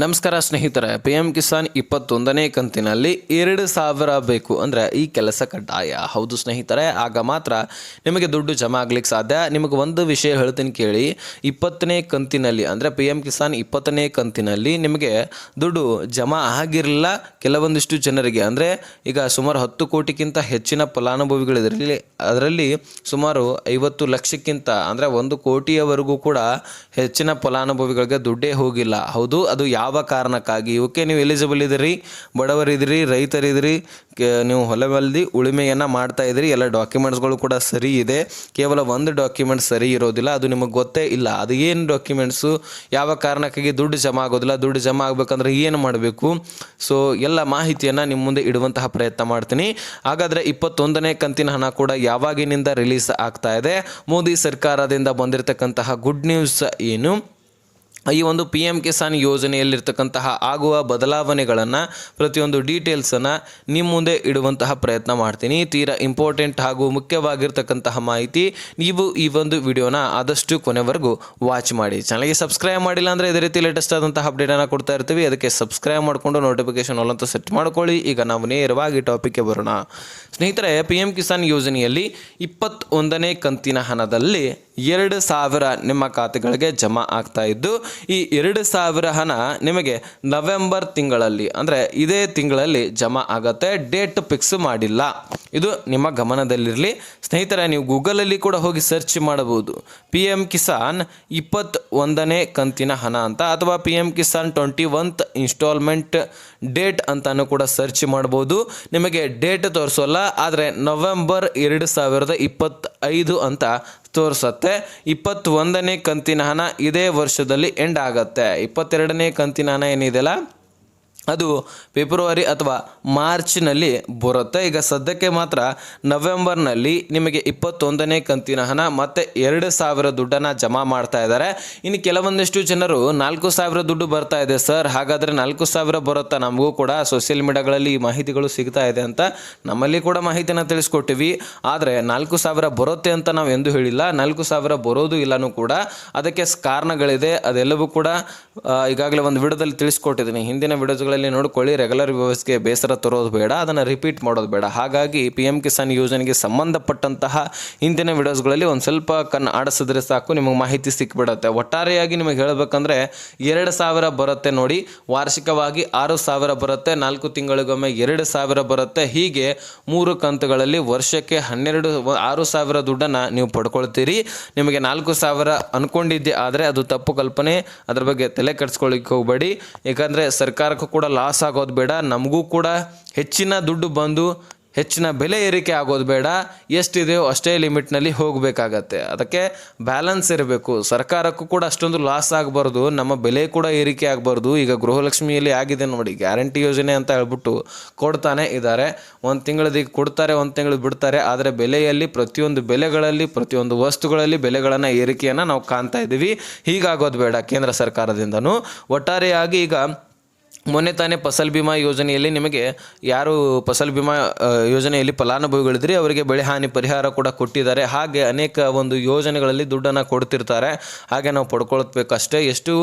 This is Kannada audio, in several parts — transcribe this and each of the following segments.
ನಮಸ್ಕಾರ ಸ್ನೇಹಿತರೆ ಪಿ ಎಂ ಕಿಸಾನ್ ಇಪ್ಪತ್ತೊಂದನೇ ಕಂತಿನಲ್ಲಿ ಎರಡು ಸಾವಿರ ಬೇಕು ಅಂದರೆ ಈ ಕೆಲಸ ಕಡ್ಡಾಯ? ಹೌದು ಸ್ನೇಹಿತರೆ, ಆಗ ಮಾತ್ರ ನಿಮಗೆ ದುಡ್ಡು ಜಮಾ ಆಗ್ಲಿಕ್ಕೆ ಸಾಧ್ಯ. ನಿಮಗೆ ಒಂದು ವಿಷಯ ಹೇಳ್ತೀನಿ ಕೇಳಿ. ಇಪ್ಪತ್ತನೇ ಕಂತಿನಲ್ಲಿ ಅಂದರೆ ಪಿ ಎಂ ಕಿಸಾನ್ ಇಪ್ಪತ್ತನೇ ಕಂತಿನಲ್ಲಿ ನಿಮಗೆ ದುಡ್ಡು ಜಮಾ ಆಗಿರಲಿಲ್ಲ. ಕೆಲವೊಂದಿಷ್ಟು ಜನರಿಗೆ ಅಂದರೆ ಈಗ ಸುಮಾರು ಹತ್ತು ಕೋಟಿಗಿಂತ ಹೆಚ್ಚಿನ ಫಲಾನುಭವಿಗಳಿದ್ರಲ್ಲಿ, ಅದರಲ್ಲಿ ಸುಮಾರು ಐವತ್ತು ಲಕ್ಷಕ್ಕಿಂತ ಅಂದರೆ ಒಂದು ಕೋಟಿಯವರೆಗೂ ಕೂಡ ಹೆಚ್ಚಿನ ಫಲಾನುಭವಿಗಳಿಗೆ ದುಡ್ಡೇ ಹೋಗಿಲ್ಲ. ಹೌದು, ಅದು ಯಾವ ಕಾರಣಕ್ಕಾಗಿ? ಇವಕ್ಕೆ ನೀವು ಎಲಿಜಿಬಲ್ ಇದ್ದೀರಿ ಬಡವರಿದ್ದೀರಿ ರೈತರಿದ್ದೀರಿ ನೀವು ಹೊಲ ಹೊಲ್ದಿ ಉಳುಮೆಯನ್ನು ಮಾಡ್ತಾ ಇದ್ದೀರಿ, ಎಲ್ಲ ಡಾಕ್ಯುಮೆಂಟ್ಸ್ಗಳು ಕೂಡ ಸರಿ ಇದೆ. ಕೇವಲ ಒಂದು ಡಾಕ್ಯುಮೆಂಟ್ ಸರಿ ಇರೋದಿಲ್ಲ, ಅದು ನಿಮಗೆ ಗೊತ್ತೇ ಇಲ್ಲ. ಅದು ಏನು ಡಾಕ್ಯುಮೆಂಟ್ಸು ಯಾವ ಕಾರಣಕ್ಕಾಗಿ ದುಡ್ಡು ಜಮಾ ಆಗೋದಿಲ್ಲ? ದುಡ್ಡು ಜಮಾ ಆಗಬೇಕಂದ್ರೆ ಏನು ಮಾಡಬೇಕು? ಸೊ ಎಲ್ಲ ಮಾಹಿತಿಯನ್ನು ನಿಮ್ಮ ಮುಂದೆ ಇಡುವಂತಹ ಪ್ರಯತ್ನ ಮಾಡ್ತೀನಿ. ಹಾಗಾದರೆ ಇಪ್ಪತ್ತೊಂದನೇ ಕಂತಿನ ಹಣ ಕೂಡ ಯಾವಾಗಿನಿಂದ ರಿಲೀಸ್ ಆಗ್ತಾ ಇದೆ? ಮೋದಿ ಸರ್ಕಾರದಿಂದ ಬಂದಿರತಕ್ಕಂತಹ ಗುಡ್ ನ್ಯೂಸ್ ಏನು? ಈ ಒಂದು ಪಿ ಎಂ ಕಿಸಾನ್ ಯೋಜನೆಯಲ್ಲಿರ್ತಕ್ಕಂತಹ ಆಗುವ ಬದಲಾವಣೆಗಳನ್ನು ಪ್ರತಿಯೊಂದು ಡೀಟೇಲ್ಸನ್ನು ನಿಮ್ಮ ಮುಂದೆ ಇಡುವಂತಹ ಪ್ರಯತ್ನ ಮಾಡ್ತೀನಿ. ತೀರಾ ಇಂಪಾರ್ಟೆಂಟ್ ಹಾಗೂ ಮುಖ್ಯವಾಗಿರ್ತಕ್ಕಂತಹ ಮಾಹಿತಿ ನೀವು ಈ ಒಂದು ವಿಡಿಯೋನ ಆದಷ್ಟು ಕೊನೆವರೆಗೂ ವಾಚ್ ಮಾಡಿ. ಚಾನಲ್ಗೆ ಸಬ್ಸ್ಕ್ರೈಬ್ ಮಾಡಿಲ್ಲ ಅಂದರೆ ಇದೇ ರೀತಿ ಲೇಟೆಸ್ಟ್ ಆದಂತಹ ಅಪ್ಡೇಟನ್ನು ಕೊಡ್ತಾ ಇರ್ತೀವಿ. ಅದಕ್ಕೆ ಸಬ್ಸ್ಕ್ರೈಬ್ ಮಾಡಿಕೊಂಡು ನೋಟಿಫಿಕೇಶನ್ ಅಂತ ಸೆಟ್ ಮಾಡ್ಕೊಳ್ಳಿ. ಈಗ ನಾವು ನೇರವಾಗಿ ಟಾಪಿಕ್ಗೆ ಬರೋಣ. ಸ್ನೇಹಿತರೆ ಪಿ ಎಂ ಕಿಸಾನ್ ಯೋಜನೆಯಲ್ಲಿ ಇಪ್ಪತ್ತೊಂದನೇ ಕಂತಿನ ಹಣದಲ್ಲಿ ಎರಡು ಸಾವಿರ ನಿಮ್ಮ ಖಾತೆಗಳಿಗೆ ಜಮಾ ಆಗ್ತಾ ಇದ್ದು, ಈ ಎರಡು ಸಾವಿರ ಹಣ ನಿಮಗೆ ನವೆಂಬರ್ ತಿಂಗಳಲ್ಲಿ, ಅಂದರೆ ಇದೇ ತಿಂಗಳಲ್ಲಿ ಜಮಾ ಆಗತ್ತೆ. ಡೇಟ್ ಫಿಕ್ಸ್ ಮಾಡಿಲ್ಲ. ಇದು ನಿಮ್ಮ ಗಮನದಲ್ಲಿರಲಿ. ಸ್ನೇಹಿತರೆ, ನೀವು ಗೂಗಲಲ್ಲಿ ಕೂಡ ಹೋಗಿ ಸರ್ಚ್ ಮಾಡಬಹುದು. ಪಿ ಎಂ ಕಿಸಾನ್ ಇಪ್ಪತ್ತ್ ಒಂದನೇ ಕಂತಿನ ಹಣ ಅಂತ, ಅಥವಾ ಪಿ ಎಂ ಕಿಸಾನ್ ಟ್ವೆಂಟಿ ಒನ್ತ್ ಇನ್ಸ್ಟಾಲ್ಮೆಂಟ್ ಡೇಟ್ ಅಂತಾನು ಕೂಡ ಸರ್ಚ್ ಮಾಡ್ಬೋದು. ನಿಮಗೆ ಡೇಟ್ ತೋರಿಸೋಲ್ಲ, ಆದರೆ ನವೆಂಬರ್ ಎರಡು ಸಾವಿರದ ಇಪ್ಪತ್ತೈದು ಅಂತ ತೋರಿಸತ್ತೆ. ಇಪ್ಪತ್ತೊಂದನೇ ಕಂತಿನ ಹಣ ಇದೇ ವರ್ಷದಲ್ಲಿ ಎಂಡ್ ಆಗತ್ತೆ. ಇಪ್ಪತ್ತೆರಡನೇ ಕಂತಿನ ಹಣ ಏನಿದೆಯಲ್ಲ? ಅದು ಫೆಬ್ರವರಿ ಅಥವಾ ಮಾರ್ಚ್ನಲ್ಲಿ ಬರುತ್ತೆ. ಈಗ ಸದ್ಯಕ್ಕೆ ಮಾತ್ರ ನವೆಂಬರ್ನಲ್ಲಿ ನಿಮಗೆ ಇಪ್ಪತ್ತೊಂದನೇ ಕಂತಿನ ಹಣ ಮತ್ತೆ ಎರಡು ಸಾವಿರ ದುಡ್ಡನ್ನು ಜಮಾ ಮಾಡ್ತಾ ಇದ್ದಾರೆ. ಇನ್ನು ಕೆಲವೊಂದಿಷ್ಟು ಜನರು ನಾಲ್ಕು ಸಾವಿರ ದುಡ್ಡು ಬರ್ತಾ ಇದೆ ಸರ್. ಹಾಗಾದರೆ ನಾಲ್ಕು ಸಾವಿರ ಬರುತ್ತಾ ನಮಗೂ ಕೂಡ? ಸೋಷಿಯಲ್ ಮೀಡಿಯಾಗಳಲ್ಲಿ ಈ ಮಾಹಿತಿಗಳು ಸಿಗ್ತಾ ಇದೆ ಅಂತ ನಮ್ಮಲ್ಲಿ ಕೂಡ ಮಾಹಿತಿನ ತಿಳಿಸ್ಕೊಟ್ಟಿವಿ. ಆದರೆ ನಾಲ್ಕು ಸಾವಿರ ಬರುತ್ತೆ ಅಂತ ನಾವು ಎಂದು ಹೇಳಿಲ್ಲ. ನಾಲ್ಕು ಸಾವಿರ ಬರೋದು ಇಲ್ಲನೂ ಕೂಡ ಅದಕ್ಕೆ ಕಾರಣಗಳಿದೆ. ಅದೆಲ್ಲವೂ ಕೂಡ ಈಗಾಗಲೇ ಒಂದು ವಿಡಿಯೋದಲ್ಲಿ ತಿಳಿಸ್ಕೊಟ್ಟಿದ್ದೀನಿ. ಹಿಂದಿನ ವಿಡಿಯೋಗಳಲ್ಲಿ ನೋಡ್ಕೊಳ್ಳಿ ರೆಗ್ಯುಲರ್ ವ್ಯವಸ್ಥೆಗೆ ಬೇಸರ ತರೋದು ಬೇಡ, ಅದನ್ನು ರಿಪೀಟ್ ಮಾಡೋದು ಬೇಡ. ಹಾಗಾಗಿ ಪಿ ಎಂ ಕಿಸಾನ್ ಯೋಜನೆಗೆ ಸಂಬಂಧಪಟ್ಟಂತಹ ಇಂದಿನ ವಿಡಿಯೋಸ್ಗಳಲ್ಲಿ ಒಂದು ಸ್ವಲ್ಪ ಕನ್ನ ಆಡಿಸಿದ್ರೆ ಸಾಕು, ನಿಮಗೆ ಮಾಹಿತಿ ಸಿಕ್ಬಿಡುತ್ತೆ. ಒಟ್ಟಾರೆಯಾಗಿ ನಿಮಗೆ ಹೇಳಬೇಕಂದ್ರೆ, ಎರಡು ಸಾವಿರ ಬರುತ್ತೆ ನೋಡಿ, ವಾರ್ಷಿಕವಾಗಿ ಆರು ಸಾವಿರ ಬರುತ್ತೆ, ನಾಲ್ಕು ತಿಂಗಳಿಗೊಮ್ಮೆ ಎರಡು ಸಾವಿರ ಬರುತ್ತೆ. ಹೀಗೆ ಮೂರು ಕಂತುಗಳಲ್ಲಿ ವರ್ಷಕ್ಕೆ ಹನ್ನೆರಡು, ಆರು ಸಾವಿರ ದುಡ್ಡನ್ನು ನೀವು ಪಡ್ಕೊಳ್ತೀರಿ. ನಿಮಗೆ ನಾಲ್ಕು ಸಾವಿರ ಅಂದ್ಕೊಂಡಿದ್ದೆ ಆದರೆ ಅದು ತಪ್ಪು ಕಲ್ಪನೆ. ಅದ್ರ ಬಗ್ಗೆ ತಲೆ ಕೆಡಿಸ್ಕೊಳ್ಳಿಕ್ಕೆ ಹೋಗಬೇಡಿ. ಯಾಕಂದರೆ ಸರ್ಕಾರಕ್ಕೂ ಲಾಸ್ ಆಗೋದು ಬೇಡ, ನಮಗೂ ಕೂಡ ಹೆಚ್ಚಿನ ದುಡ್ಡು ಬಂದು ಹೆಚ್ಚಿನ ಬೆಲೆ ಏರಿಕೆ ಆಗೋದು ಬೇಡ, ಎಷ್ಟಿದೆಯೋ ಅಷ್ಟೇ ಲಿಮಿಟ್ನಲ್ಲಿ ಹೋಗಬೇಕಾಗತ್ತೆ. ಅದಕ್ಕೆ ಬ್ಯಾಲೆನ್ಸ್ ಇರಬೇಕು. ಸರ್ಕಾರಕ್ಕೂ ಕೂಡ ಅಷ್ಟೊಂದು ಲಾಸ್ ಆಗಬಾರ್ದು, ನಮ್ಮ ಬೆಲೆ ಕೂಡ ಏರಿಕೆ ಆಗಬಾರ್ದು. ಈಗ ಗೃಹಲಕ್ಷ್ಮಿಯಲ್ಲಿ ಆಗಿದೆ ನೋಡಿ, ಗ್ಯಾರಂಟಿ ಯೋಜನೆ ಅಂತ ಹೇಳ್ಬಿಟ್ಟು ಕೊಡ್ತಾನೆ ಇದ್ದಾರೆ. ಒಂದು ತಿಂಗಳದೀಗ ಕೊಡ್ತಾರೆ, ಒಂದು ತಿಂಗಳು ಬಿಡ್ತಾರೆ, ಆದರೆ ಬೆಲೆಯಲ್ಲಿ ಪ್ರತಿಯೊಂದು ಬೆಲೆಗಳಲ್ಲಿ, ಪ್ರತಿಯೊಂದು ವಸ್ತುಗಳಲ್ಲಿ ಬೆಲೆಗಳನ್ನು ಏರಿಕೆಯನ್ನು ನಾವು ಕಾಣ್ತಾ ಇದ್ದೀವಿ. ಹೀಗಾಗೋದು ಬೇಡ ಕೇಂದ್ರ ಸರ್ಕಾರದಿಂದನೂ. ಒಟ್ಟಾರೆಯಾಗಿ ಈಗ ಮೊನ್ನೆ ತಾನೇ ಫಸಲ್ ಬಿಮಾ ಯೋಜನೆಯಲ್ಲಿ ನಿಮಗೆ ಯಾರು ಫಸಲ್ ಬಿಮಾ ಯೋಜನೆಯಲ್ಲಿ ಫಲಾನುಭವಿಗಳಿದ್ರಿ, ಅವರಿಗೆ ಬೆಳೆ ಹಾನಿ ಪರಿಹಾರ ಕೂಡ ಕೊಟ್ಟಿದ್ದಾರೆ. ಹಾಗೆ ಅನೇಕ ಒಂದು ಯೋಜನೆಗಳಲ್ಲಿ ದುಡ್ಡನ್ನು ಕೊಡ್ತಿರ್ತಾರೆ. ಹಾಗೆ ನಾವು ಪಡ್ಕೊಳ್ಬೇಕು ಅಷ್ಟೇ. ಎಷ್ಟು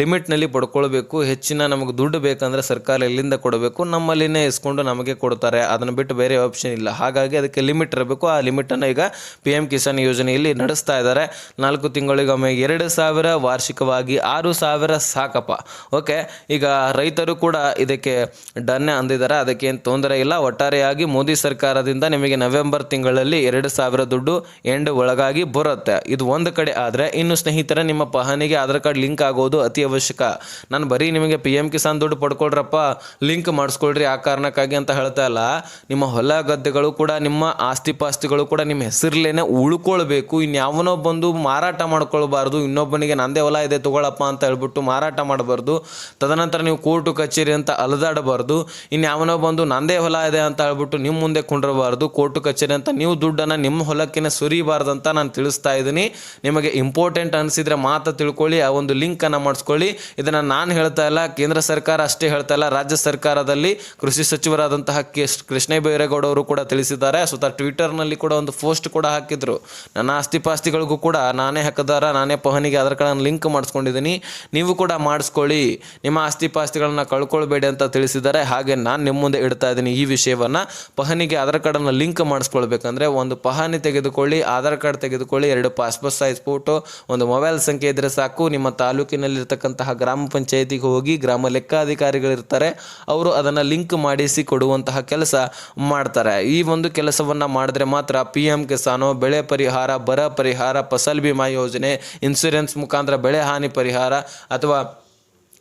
ಲಿಮಿಟ್ನಲ್ಲಿ ಪಡ್ಕೊಳ್ಬೇಕು, ಹೆಚ್ಚಿನ ನಮಗೆ ದುಡ್ಡು ಬೇಕಂದರೆ ಸರ್ಕಾರ ಎಲ್ಲಿಂದ ಕೊಡಬೇಕು, ನಮ್ಮಲ್ಲಿನೇ ಇಸ್ಕೊಂಡು ನಮಗೆ ಕೊಡ್ತಾರೆ. ಅದನ್ನು ಬಿಟ್ಟು ಬೇರೆ ಆಪ್ಷನ್ ಇಲ್ಲ. ಹಾಗಾಗಿ ಅದಕ್ಕೆ ಲಿಮಿಟ್ ಇರಬೇಕು. ಆ ಲಿಮಿಟನ್ನು ಈಗ ಪಿ ಎಂ ಕಿಸಾನ್ ಯೋಜನೆಯಲ್ಲಿ ನಡೆಸ್ತಾ ಇದ್ದಾರೆ. ನಾಲ್ಕು ತಿಂಗಳಿಗೊಮ್ಮೆ ಎರಡು ಸಾವಿರ ವಾರ್ಷಿಕವಾಗಿ ಆರು ಸಾವಿರ ಸಾಕಪ್ಪ. ಓಕೆ, ಈಗ ರೈತರು ಕೂಡ ಇದಕ್ಕೆ ಡನ್ನೆ ಅಂದಿದ್ದಾರೆ. ಅದಕ್ಕೆ ತೊಂದರೆ ಇಲ್ಲ. ಒಟ್ಟಾರೆಯಾಗಿ ಮೋದಿ ಸರ್ಕಾರದಿಂದ ನಿಮಗೆ ನವೆಂಬರ್ ತಿಂಗಳಲ್ಲಿ ಎರಡು ಸಾವಿರ ದುಡ್ಡು ಎಂಡ್ ಒಳಗಾಗಿ ಬರುತ್ತೆ. ಇದು ಒಂದು ಕಡೆ ಆದರೆ ಇನ್ನು ಸ್ನೇಹಿತರೆ, ನಿಮ್ಮ ಪಹನಿಗೆ ಆಧಾರ್ ಕಾರ್ಡ್ ಲಿಂಕ್ ಆಗೋದು ಅತಿ ಅವಶ್ಯಕ. ನಾನು ಬರೀ ನಿಮಗೆ ಪಿ ಎಂ ಕಿಸಾನ್ ದುಡ್ಡು ಪಡ್ಕೊಳ್ರಪ್ಪ, ಲಿಂಕ್ ಮಾಡಿಸ್ಕೊಳ್ರಿ ಆ ಕಾರಣಕ್ಕಾಗಿ ಅಂತ ಹೇಳ್ತಾ ಇಲ್ಲ. ನಿಮ್ಮ ಹೊಲ ಗದ್ದೆಗಳು ಕೂಡ, ನಿಮ್ಮ ಆಸ್ತಿ ಪಾಸ್ತಿಗಳು ಕೂಡ ನಿಮ್ಮ ಹೆಸರಲ್ಲೇನೆ ಉಳ್ಕೊಳ್ಬೇಕು. ಇನ್ಯಾವನೋ ಬಂದು ಮಾರಾಟ ಮಾಡ್ಕೊಳ್ಬಾರ್ದು. ಇನ್ನೊಬ್ಬನಿಗೆ ನಂದೇ ಹೊಲ ಇದೆ, ತಗೊಳಪ್ಪ ಅಂತ ಹೇಳ್ಬಿಟ್ಟು ಮಾರಾಟ ಮಾಡಬಾರ್ದು. ತದನಂತರ ನೀವು ಕೋರ್ಟ್ ಕೋರ್ಟು ಕಚೇರಿ ಅಂತ ಅಲದಾಡಬಾರ್ದು. ಇನ್ನು ಯಾವನೋ ಬಂದು ನಂದೇ ಹೊಲ ಇದೆ ಅಂತ ಹೇಳ್ಬಿಟ್ಟು ನಿಮ್ಮ ಮುಂದೆ ಕುಂಡ್ರಬಾರ್ದು. ಕೋರ್ಟು ಕಚೇರಿ ಅಂತ ನೀವು ದುಡ್ಡನ್ನು ನಿಮ್ಮ ಹೊಲಕ್ಕಿನ ಸುರಿಬಾರ್ದು ಅಂತ ನಾನು ತಿಳಿಸ್ತಾ ಇದ್ದೀನಿ. ನಿಮಗೆ ಇಂಪಾರ್ಟೆಂಟ್ ಅನಿಸಿದ್ರೆ ಮಾತ್ರ ತಿಳ್ಕೊಳ್ಳಿ, ಆ ಒಂದು ಲಿಂಕನ್ನು ಮಾಡಿಸ್ಕೊಳ್ಳಿ. ಇದನ್ನು ನಾನು ಹೇಳ್ತಾ ಇಲ್ಲ, ಕೇಂದ್ರ ಸರ್ಕಾರ ಅಷ್ಟೇ ಹೇಳ್ತಾ ಇಲ್ಲ, ರಾಜ್ಯ ಸರ್ಕಾರದಲ್ಲಿ ಕೃಷಿ ಸಚಿವರಾದಂತಹ ಕೆ ಕೃಷ್ಣ ಅವರು ಕೂಡ ತಿಳಿಸಿದ್ದಾರೆ. ಸ್ವತಃ ಟ್ವಿಟರ್ನಲ್ಲಿ ಕೂಡ ಒಂದು ಪೋಸ್ಟ್ ಕೂಡ ಹಾಕಿದ್ರು. ನನ್ನ ಆಸ್ತಿ ಪಾಸ್ತಿಗಳಿಗೂ ಕೂಡ ನಾನೇ ಹಕ್ಕದಾರ ನಾನೇ ಪಹನಿಗೆ ಅದರ ಕಡೆ ಲಿಂಕ್ ಮಾಡಿಸ್ಕೊಂಡಿದ್ದೀನಿ. ನೀವು ಕೂಡ ಮಾಡಿಸ್ಕೊಳ್ಳಿ. ನಿಮ್ಮ ಆಸ್ತಿ ಪಾಸ್ತಿಗಳನ್ನ ಕಳ್ಕೊಳ್ಬೇಡಿ ಅಂತ ತಿಳಿಸಿದ್ದಾರೆ. ಹಾಗೆ ನಾನು ನಿಮ್ಮ ಮುಂದೆ ಇಡ್ತಾ ಇದ್ದೀನಿ ಈ ವಿಷಯವನ್ನು. ಪಹನಿಗೆ ಆಧಾರ್ ಕಾರ್ಡನ್ನು ಲಿಂಕ್ ಮಾಡಿಸ್ಕೊಳ್ಬೇಕಂದ್ರೆ ಒಂದು ಪಹನಿ ತೆಗೆದುಕೊಳ್ಳಿ, ಆಧಾರ್ ಕಾರ್ಡ್ ತೆಗೆದುಕೊಳ್ಳಿ, ಎರಡು ಪಾಸ್ಪೋರ್ಟ್ ಸೈಜ್ ಫೋಟೋ ಒಂದು ಮೊಬೈಲ್ ಸಂಖ್ಯೆ ಇದ್ದರೆ ಸಾಕು. ನಿಮ್ಮ ತಾಲೂಕಿನಲ್ಲಿರ್ತಕ್ಕಂತಹ ಗ್ರಾಮ ಪಂಚಾಯತಿಗೆ ಹೋಗಿ ಗ್ರಾಮ ಲೆಕ್ಕಾಧಿಕಾರಿಗಳಿರ್ತಾರೆ. ಅವರು ಅದನ್ನು ಲಿಂಕ್ ಮಾಡಿಸಿ ಕೊಡುವಂತಹ ಕೆಲಸ ಮಾಡ್ತಾರೆ. ಈ ಒಂದು ಕೆಲಸವನ್ನು ಮಾಡಿದ್ರೆ ಮಾತ್ರ ಪಿ ಎಂ ಕಿಸಾನು ಬೆಳೆ ಪರಿಹಾರ, ಬರ ಪರಿಹಾರ, ಫಸಲ್ ಬಿಮಾ ಯೋಜನೆ ಇನ್ಸೂರೆನ್ಸ್ ಮುಖಾಂತರ ಬೆಳೆ ಹಾನಿ ಪರಿಹಾರ ಅಥವಾ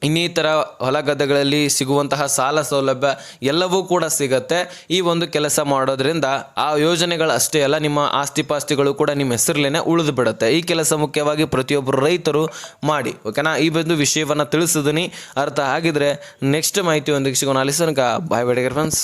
ಇನ್ನಿತರ ಹೊಲ ಗದ್ದೆಗಳಲ್ಲಿ ಸಿಗುವಂತಹ ಸಾಲ ಸೌಲಭ್ಯ ಎಲ್ಲವೂ ಕೂಡ ಸಿಗತ್ತೆ. ಈ ಒಂದು ಕೆಲಸ ಮಾಡೋದ್ರಿಂದ ಆ ಯೋಜನೆಗಳು ಅಷ್ಟೇ ಅಲ್ಲ, ನಿಮ್ಮ ಆಸ್ತಿ ಪಾಸ್ತಿಗಳು ಕೂಡ ನಿಮ್ಮ ಹೆಸರಲ್ಲೇ ಉಳಿದು ಬಿಡುತ್ತೆ. ಈ ಕೆಲಸ ಮುಖ್ಯವಾಗಿ ಪ್ರತಿಯೊಬ್ಬರು ರೈತರು ಮಾಡಿ ಓಕೆನಾ ಈ ಒಂದು ವಿಷಯವನ್ನು ತಿಳಿಸಿದ್ದೀನಿ ಅರ್ಥ ಆಗಿದ್ರೆ ನೆಕ್ಸ್ಟ್ ಮಾಹಿತಿ ಒಂದು ಸಿಗೋಣ. ಅಲ್ಲಿ ಬಾಯ್ ಬೇಡಿಗೆ ಫ್ರೆಂಡ್ಸ್